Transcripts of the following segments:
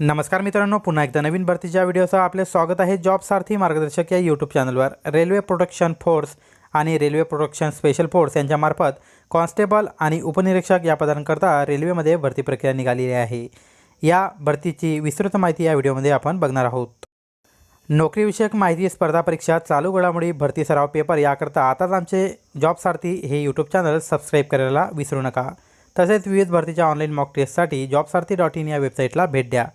नमस्कार मित्रांनो पुन्हा एकदा नवीन भरतीच्या व्हिडिओसह आपले स्वागत आहे जॉब सारथी मार्गदर्शक या यूट्यूब चॅनलवर रेल्वे प्रोटेक्शन फोर्स आणि रेल्वे प्रोटेक्शन स्पेशल फोर्स यांच्यामार्फत कॉन्स्टेबल आणि उपनिरीक्षक या पदांकरता रेल्वेमध्ये भरती प्रक्रिया निघालेली आहे. या भरतीची विस्तृत माहिती या व्हिडिओमध्ये आपण बघणार आहोत. नोकरीविषयक माहिती स्पर्धा परीक्षा चालू घडामोडी भरती सराव पेपर याकरता आताच आमचे जॉब सारथी हे यूट्यूब चॅनल सबस्क्राईब करायला विसरू नका. तसेच विविध भरतीच्या ऑनलाईन मॉक टेस्टसाठी जॉब सारथी डॉट इन या वेबसाईटला भेट द्या.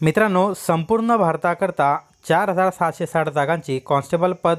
मित्रांनो संपूर्ण भारताकरता चार हजार सातशे साठ जागांची कॉन्स्टेबल पद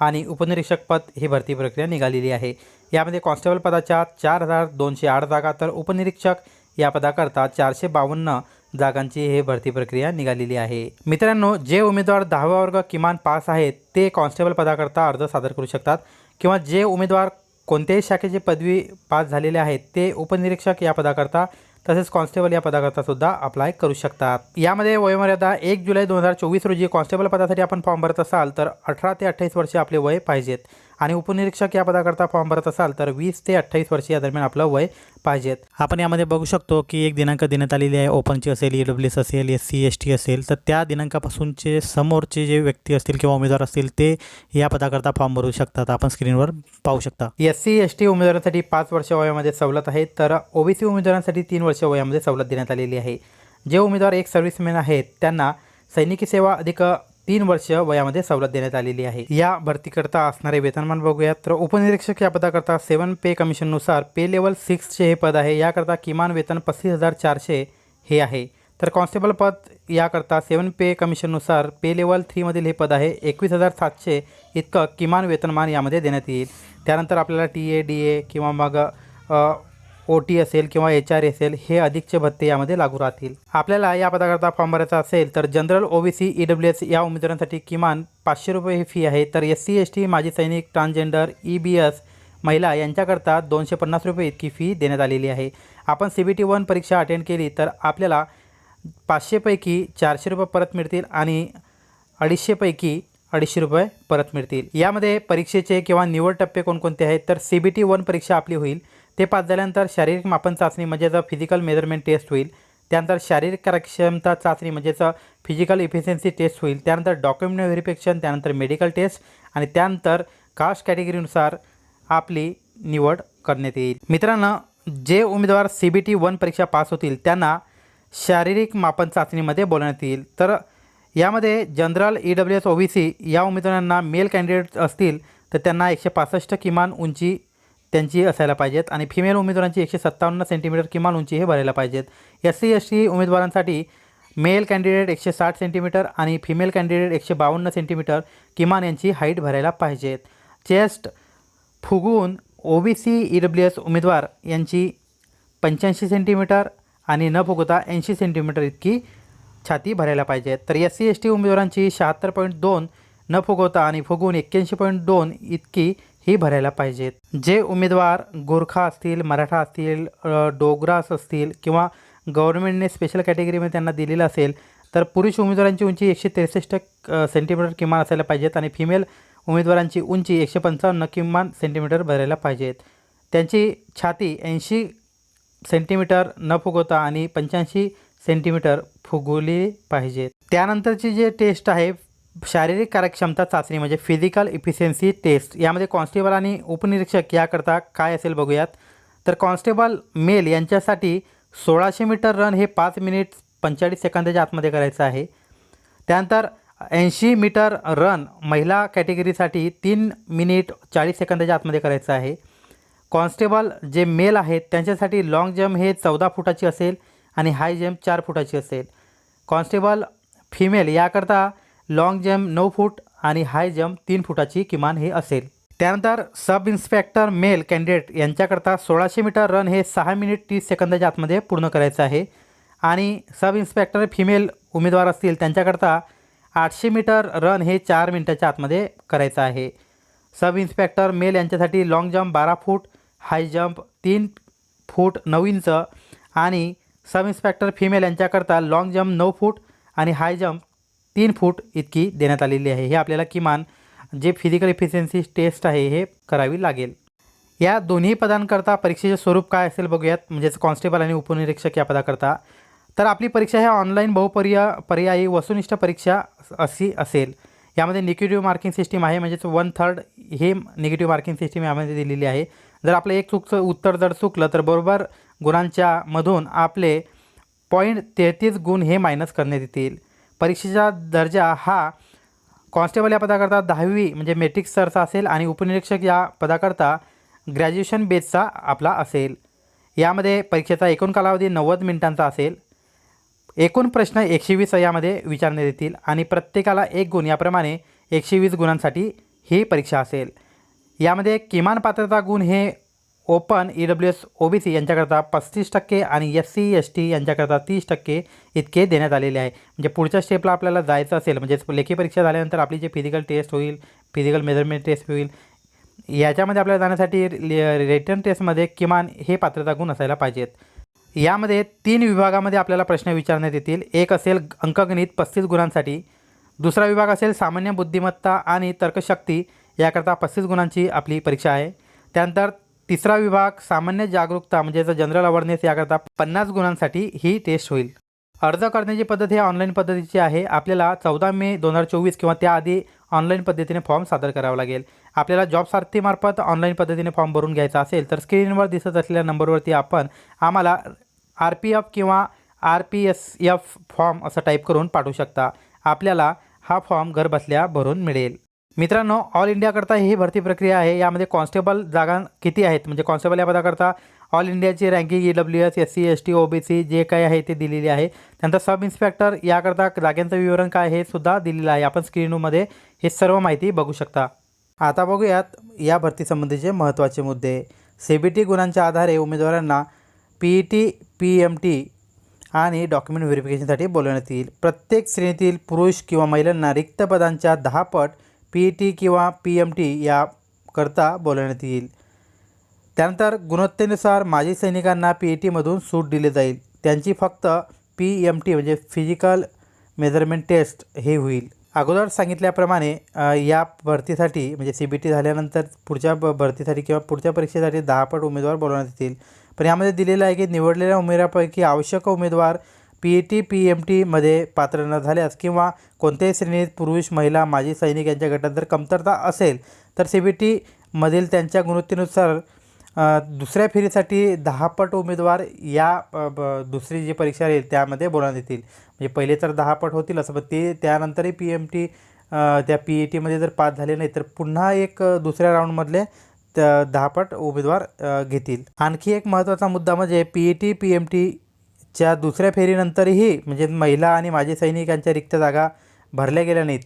आणि उपनिरीक्षक पद ही भरती प्रक्रिया निघालेली आहे. यामध्ये कॉन्स्टेबल पदाच्या चार हजार दोनशे आठ जागा तर उपनिरीक्षक या पदाकरता चारशे बावन्न जागांची हे भरती प्रक्रिया निघालेली आहे. मित्रांनो जे उमेदवार दहावा वर्ग किमान पास आहेत ते कॉन्स्टेबल पदाकरता अर्ज सादर करू शकतात किंवा जे उमेदवार कोणत्याही शाखेची पदवी पास झालेले आहेत ते उपनिरीक्षक या पदाकरता तसेच कॉन्स्टेबल या पदाकरता सुद्धा अप्लाय करू शकतात. यामध्ये वयोमर्यादा एक जुलै दोन हजार चोवीस रोजी कॉन्स्टेबल पदासाठी आपण फॉर्म भरत असाल तर अठरा ते अठ्ठावीस वर्षे आपले वय पाहिजेत. आणि उपनिरीक्षक या पदाकरता फॉर्म भरत असाल तर वीस ते अठ्ठावीस वर्ष या दरम्यान आपलं वय पाहिजेत. आपण यामध्ये बघू शकतो की एक दिनांक देण्यात आलेली आहे. ओपनची असेल ई डब्ल्यू एस असेल एस सी एस टी असेल तर त्या दिनांकापासूनचे समोरचे जे व्यक्ती असतील किंवा उमेदवार असतील ते या पदाकरता फॉर्म भरू शकतात. आपण स्क्रीनवर पाहू शकता. एस सी एस टी उमेदवारांसाठी पाच वर्ष वयामध्ये सवलत आहे तर ओबीसी उमेदवारांसाठी तीन वर्ष वयामध्ये सवलत देण्यात आलेली आहे. जे उमेदवार एक सर्व्हिसमॅन आहेत त्यांना सैनिकी सेवा अधिक तीन वर्ष वयामध्ये सवलत देण्यात आलेली आहे. या भरतीकरता असणारे वेतनमान बघूयात. तर उपनिरीक्षक या पदाकरता सेवन पे कमिशननुसार पे लेवल सिक्सचे हे पद आहे. याकरता किमान वेतन पस्तीस हजार चारशे हे आहे. तर कॉन्स्टेबल पद याकरता सेवन पे कमिशननुसार पे लेवल थ्रीमधील हे पद आहे. एकवीस हजार सातशे इतकं किमान वेतनमान यामध्ये देण्यात येईल. त्यानंतर आपल्याला टी ए डी ए किंवा मग ओ टी असेल किंवा एच आर असेल हे अधिकचे भत्ते यामध्ये लागू राहतील. आपल्याला या पदाकरता फॉर्म भरायचा असेल तर general O B C E W S या उमेदवारांसाठी किमान पाचशे रुपये ही फी आहे. तर एस सी एस टी माजी सैनिक ट्रान्सजेंडर ई बी एस महिला यांच्याकरता दोनशे पन्नास रुपये इतकी फी देण्यात आलेली आहे. आपण सी बी टी वन परीक्षा अटेंड केली तर आपल्याला पाचशेपैकी चारशे रुपये परत मिळतील आणि अडीचशेपैकी अडीचशे रुपये परत मिळतील. यामध्ये परीक्षेचे किंवा निवड टप्पे कोणकोणते आहेत तर सी बी टी वन परीक्षा आपली होईल. ते पास झाल्यानंतर शारीरिक मापन चाचणी म्हणजेच फिजिकल मेजरमेंट टेस्ट होईल. त्यानंतर शारीरिक कार्यक्षमता चाचणी म्हणजेच फिजिकल इफिशियन्सी टेस्ट होईल. त्यानंतर डॉक्युमेंट व्हेरिफिकेशन त्यानंतर मेडिकल टेस्ट आणि त्यानंतर कास्ट कॅटेगरीनुसार आपली निवड करण्यात येईल. मित्रांनो जे उमेदवार सी बी टी वन परीक्षा पास होतील त्यांना शारीरिक मापन चाचणीमध्ये बोलवण्यात येईल. तर यामध्ये general E W S O B C या उमेदवारांना मेल कॅन्डिडेट असतील तर त्यांना एकशे पासष्ट किमान उंची त्यांची असायला पाहिजेत आणि फिमेल उमेदवारांची एकशे सत्तावन्न सेंटीमीटर किमान उंची हे भरायला पाहिजेत. एस सी एस टी उमेदवारांसाठी मेल कॅन्डिडेट एकशे साठ सेंटीमीटर आणि फिमेल कॅन्डिडेट एकशे बावन्न सेंटीमीटर किमान यांची हाईट भरायला पाहिजेत. Chest फुगून O B C E W S उमेदवार यांची पंच्याऐंशी सेंटीमीटर आणि न फुगवता ऐंशी सेंटीमीटर इतकी छाती भरायला पाहिजे तर एस सी एस टी उमेदवारांची शहात्तर पॉईंट दोन न फुगवता आणि फुगवून एक्क्याऐंशी पॉईंट दोन इतकी ही भरायला पाहिजेत. जे उमेदवार गोरखा असतील मराठा असतील डोगरास असतील किंवा गव्हर्नमेंटने स्पेशल कॅटेगरीमध्ये त्यांना दिलेलं असेल तर पुरुष उमेदवारांची उंची एकशे त्रेसष्ट सेंटीमीटर किमान असायला पाहिजेत आणि फिमेल उमेदवारांची उंची एकशे पंचावन्न किमान सेंटीमीटर भरायला पाहिजेत. त्यांची छाती ऐंशी सेंटीमीटर न फुगवता आणि पंच्याऐंशी सेंटीमीटर फुगवली पाहिजेत. त्यानंतरची जे टेस्ट आहे शारीरिक कार्यक्षमता चाचणी म्हणजे फिजिकल इफिशियन्सी टेस्ट यामध्ये कॉन्स्टेबल आणि उपनिरीक्षक याकरता काय असेल बघूयात. तर कॉन्स्टेबल मेल यांच्यासाठी सोळाशे मीटर रन हे पाच मिनिट पंचेचाळीस सेकंदाच्या आतमध्ये करायचं आहे. त्यानंतर ऐंशी मीटर रन महिला कॅटेगरीसाठी तीन मिनिट चाळीस सेकंदाच्या आतमध्ये करायचं आहे. कॉन्स्टेबल जे मेल आहेत त्यांच्यासाठी लाँग जम्प हे चौदा फुटाची असेल आणि हाय जम्प चार फुटाची असेल. कॉन्स्टेबल फिमेल याकरता लाँग जम्प नऊ फूट आणि हाय जम्प तीन फुटाची किमान हे असेल. त्यानंतर सब इन्स्पेक्टर मेल कॅन्डिडेट यांच्याकरता सोळाशे मीटर रन हे सहा मिनिट तीस सेकंदाच्या आतमध्ये पूर्ण करायचं आहे. आणि सब इन्स्पेक्टर फिमेल उमेदवार असतील त्यांच्याकरता आठशे मीटर रन हे चार मिनिटाच्या आतमध्ये करायचं आहे. सब इन्स्पेक्टर मेल यांच्यासाठी लाँग जम्प बारा फूट हाय जम्प तीन फूट नऊ इंच आणि सब इन्स्पेक्टर फिमेल यांच्याकरता लाँग जम्प नऊ फूट आणि हाय जम्प तीन फूट इतकी देण्यात आलेली आहे. हे आपल्याला किमान जे फिजिकल इफिशियन्सी टेस्ट आहे हे करावी लागेल. या दोन्ही पदांकरता परीक्षेचे स्वरूप काय असेल बघूयात. म्हणजेच कॉन्स्टेबल आणि उपनिरीक्षक या पदाकरता. तर आपली परीक्षा ह्या ऑनलाईन बहुपर्य पर्यायी वस्तुनिष्ठ परीक्षा अशी असेल. यामध्ये निगेटिव्ह मार्किंग सिस्टीम आहे. म्हणजेच वन थर्ड हे निगेटिव्ह मार्किंग सिस्टीम यामध्ये दिलेली आहे. जर आपलं एक चुकचं उत्तर जर चुकलं तर बरोबर गुणांच्या मधून आपले पॉईंट तेहतीस गुण हे मायनस करण्यात येतील. परीक्षेचा दर्जा हा कॉन्स्टेबल या पदाकरता दहावी म्हणजे मेट्रिक स्तरचा असेल आणि उपनिरीक्षक या पदाकरता ग्रॅज्युएशन बेसचा आपला असेल. यामध्ये परीक्षेचा एकूण कालावधी नव्वद मिनिटांचा असेल. एकूण प्रश्न एकशे वीस यामध्ये विचारण्यात येतील आणि प्रत्येकाला एक गुण. याप्रमाणे एकशे वीस गुणांसाठी ही परीक्षा असेल. यामध्ये किमान पात्रता गुण हे open E W S O B C यांच्याकरता पस्तीस टक्के आणि एस सी एस टी यांच्याकरता तीस टक्के इतके देण्यात आलेले आहे. म्हणजे पुढच्या स्टेपला आपल्याला जायचं असेल म्हणजेच लेखी परीक्षा झाल्यानंतर आपली जी फिजिकल टेस्ट होईल फिजिकल मेजरमेंट टेस्ट होईल याच्यामध्ये आपल्याला जाण्यासाठी रिटर्न टेस्टमध्ये किमान हे पात्रता गुण असायला पाहिजेत. यामध्ये तीन विभागामध्ये आपल्याला प्रश्न विचारण्यात येतील. एक असेल अंकगणित पस्तीस गुणांसाठी. दुसरा विभाग असेल सामान्य बुद्धिमत्ता आणि तर्कशक्ती याकरता पस्तीस गुणांची आपली परीक्षा आहे. त्यानंतर तिसरा विभाग सामान्य जागरूकता म्हणजे जनरल अवेअरनेस याकरता पन्नास गुणांसाठी ही टेस्ट होईल. अर्ज करण्याची पद्धत ही ऑनलाईन पद्धतीची आहे. आपल्याला चौदा मे दोन हजार चोवीस किंवा त्याआधी ऑनलाईन पद्धतीने फॉर्म सादर करावा लागेल. आपल्याला जॉब सारथीमार्फत ऑनलाईन पद्धतीने फॉर्म भरून घ्यायचा असेल तर स्क्रीनवर दिसत असलेल्या नंबरवरती आपण आम्हाला आर पी एफ किंवा R P S F form असं टाईप करून पाठवू शकता. आपल्याला हा फॉर्म घरबसल्या भरून मिळेल. मित्रांनो ऑल इंडियाकरता ही भरती प्रक्रिया आहे. यामध्ये कॉन्स्टेबल जागा किती आहेत? म्हणजे कॉन्स्टेबल या पदाकरता ऑल इंडियाची ranking E W S S C S T O B C जे काही आहे ते दिलेली आहे. त्यानंतर सब इन्स्पेक्टर याकरता जाग्यांचं विवरण काय हे सुद्धा दिलेलं आहे. आपण स्क्रीनमध्ये हे सर्व माहिती बघू शकता. आता बघूयात या भरतीसंबंधीचे महत्त्वाचे मुद्दे. सी बी टी गुणांच्या आधारे उमेदवारांना P E T P M T आणि डॉक्युमेंट व्हेरिफिकेशनसाठी बोलवण्यात येईल. प्रत्येक श्रेणीतील पुरुष किंवा महिलांना रिक्त पदांच्या दहा पट पी ई टी किंवा पी एम टी याकरता बोलवण्यात येईल. त्यानंतर गुणवत्तेनुसार माजी सैनिकांना पी ई टीमधून सूट दिली जाईल. त्यांची फक्त पी एम टी म्हणजे फिजिकल मेजरमेंट टेस्ट हे होईल. अगोदर सांगितल्याप्रमाणे या भरतीसाठी म्हणजे सी बी टी झाल्यानंतर पुढच्या ब भरतीसाठी किंवा पुढच्या परीक्षेसाठी दहा पट उमेदवार बोलवण्यात येतील. पण यामध्ये दिलेलं आहे की निवडलेल्या उमेदवारापैकी आवश्यक उमेदवार P E T P M टीमध्ये पात्र न झाल्यास किंवा कोणत्याही श्रेणीत पुरुष महिला माजी सैनिक यांच्या गटात जर कमतरता असेल तर सी बी टीमधील त्यांच्या गुणवत्तेनुसार दुसऱ्या फेरीसाठी दहापट उमेदवार या ब- दुसरी जी परीक्षा राहील त्यामध्ये बोलावण्यात येतील. म्हणजे पहिले तर दहापट होतील असं पण ते त्यानंतरही पी एम टी त्या पी ई टीमध्ये जर पास झाले नाही तर पुन्हा एक दुसऱ्या राऊंडमधले त्या दहापट उमेदवार घेतील. आणखी एक महत्त्वाचा मुद्दा म्हणजे P E T P M T च्या दुसऱ्या फेरीनंतरही म्हणजे महिला आणि माजी सैनिकांच्या रिक्त जागा भरल्या गेल्या नाहीत.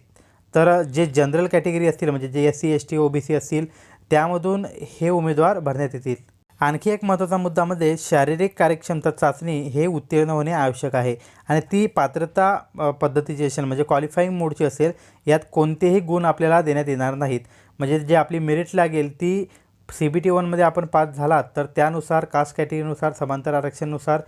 तर जे जनरल कॅटेगरी असतील म्हणजे जे S C S T O B C असतील त्यामधून हे उमेदवार भरण्यात येतील. आणखी एक महत्त्वाचा मुद्दा म्हणजे शारीरिक कार्यक्षमता चाचणी हे उत्तीर्ण होणे आवश्यक आहे आणि ती पात्रता पद्धतीची असेल म्हणजे क्वालिफाईंग मोडची असेल यात कोणतेही गुण आपल्याला देण्यात येणार नाहीत. म्हणजे जे आपली मेरिट लागेल ती सी बी टी वनमध्ये आपण पास झालात तर त्यानुसार कास्ट कॅटेगरीनुसार समांतर आरक्षणानुसार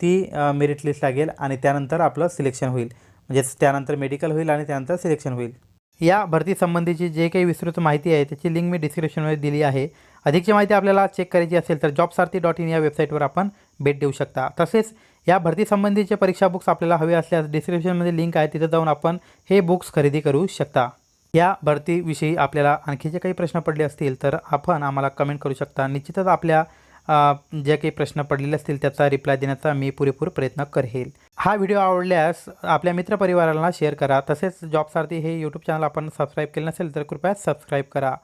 ती मेरिट लिस्ट लागेल आणि त्यानंतर आपलं सिलेक्शन होईल. म्हणजेच त्यानंतर मेडिकल होईल आणि त्यानंतर सिलेक्शन होईल. या भरतीसंबंधीची जे काही विस्तृत माहिती आहे त्याची लिंक मी डिस्क्रिप्शनमध्ये दिली आहे. अधिकची माहिती आपल्याला चेक करायची असेल तर जॉबसारथी डॉट इन या वेबसाईटवर आपण भेट देऊ शकता. तसेच या भरतीसंबंधीचे परीक्षा बुक्स आपल्याला हवे असल्यास डिस्क्रिप्शनमध्ये लिंक आहे तिथे जाऊन आपण हे बुक्स खरेदी करू शकता. या भरतीविषयी आपल्याला आणखी जे काही प्रश्न पडले असतील तर आपण आम्हाला कमेंट करू शकता. निश्चितच आपल्या जे काही प्रश्न पडलेले असतील त्याचा रिप्लाय देण्याचा मी पुरेपूर प्रयत्न करेल. हा व्हिडिओ आवडल्यास आपल्या मित्रपरिवाराला शेअर करा. तसेच जॉबसारथी हे यूट्यूब चॅनल आपण सबस्क्राईब केलं नसेल तर कृपया सबस्क्राईब करा.